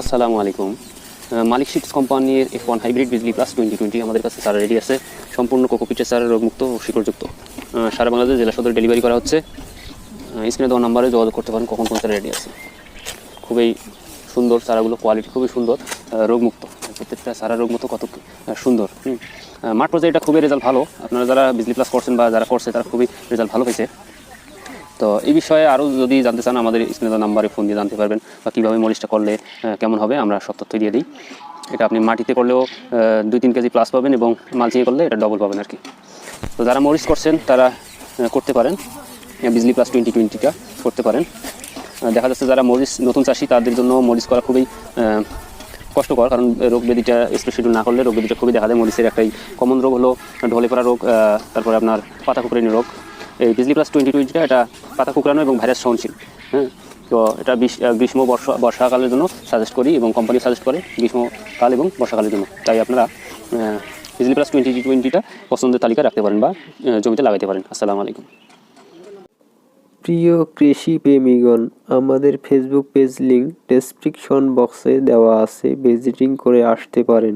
আসসালামু আলাইকুম। মালিক শিপস কোম্পানির এফ ওয়ান হাইব্রিড বিজলি প্লাস টোয়েন্টি টোয়েন্টি আমাদের কাছে সারা রেডি আছে। সম্পূর্ণ কোকোপিটের সার রোগমুক্ত ও শিকড়যুক্ত। সারা বাংলাদেশ জেলা সদর ডেলিভারি করা হচ্ছে। স্ক্রিনে দেওয়া নাম্বারে যোগাযোগ করতে পারেন কখন কোন সার রেডি আছে। খুবই সুন্দর চারাগুলো কোয়ালিটি খুবই সুন্দর রোগমুক্ত প্রত্যেকটা সারা রোগমুক্ত কত সুন্দর। মাঠ পর্যায়ে এটা খুবই রেজাল্ট ভালো। আপনারা যারা বিজলি প্লাস করছেন বা যারা করছে, তারা খুবই রেজাল্ট ভালো হয়েছে তো এই বিষয়ে আরও যদি জানতে চান, আমাদের স্ক্রিনে নাম্বারে ফোন দিয়ে জানতে পারবেন, বা কীভাবে মরিচটা করলে কেমন হবে, আমরা সব তথ্য দিয়ে দিই। এটা আপনি মাটিতে করলেও দুই তিন কেজি প্লাস পাবেন এবং মালচিংয়ে করলে এটা ডবল পাবেন আর কি তো যারা মরিচ করছেন, তারা করতে পারেন। বিজলি প্লাস টোয়েন্টি টোয়েন্টিটা করতে পারেন। দেখা যাচ্ছে যারা মরিচ, নতুন চাষি, তাদের জন্য মরিচ করা খুবই কষ্টকর, কারণ রোগ ব্যাধিটা স্পেশালি না করলে রোগ ব্যাধিটা খুবই দেখা যায় মরিচের একটাই কমন রোগ হলো ঢলে পড়া রোগ তারপরে আপনার পাতা কুকুরানি রোগ। এই বিজলি প্লাস টোয়েন্টি টোয়েন্টিটা এটা পাতা কুকুরানো এবং ভাইরাস সহনশীল হ্যাঁ? তো এটা গ্রীষ্ম বর্ষা বর্ষাকালের জন্য সাজেস্ট করি এবং কোম্পানি সাজেস্ট করে গ্রীষ্মকাল এবং বর্ষাকালের জন্য। তাই আপনারা বিজলি প্লাস টোয়েন্টি টোয়েন্টিটা পছন্দের তালিকা রাখতে পারেন বা জমিতে লাগাতে পারেন। আসসালামু আলাইকুম। প্রিয় কৃষি প্রেমীগণ, আমাদের ফেসবুক পেজ লিঙ্ক ডেসক্রিপশন বক্সে দেওয়া আছে। ভিজিটিং করে আসতে পারেন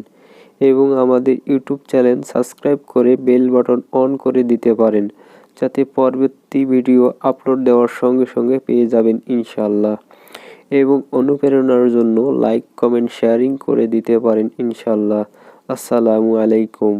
এবং আমাদের ইউটিউব চ্যানেল সাবস্ক্রাইব করে বেল বাটন অন করে দিতে পারেন। যাতে পরবর্তী ভিডিও আপলোড দেওয়ার সঙ্গে সঙ্গে পেয়ে যাবেন ইনশাল্লাহ এবং অনুপ্রেরণার জন্য লাইক কমেন্ট শেয়ারিং করে দিতে পারেন ইনশাল্লাহ আসসালামু আলাইকুম।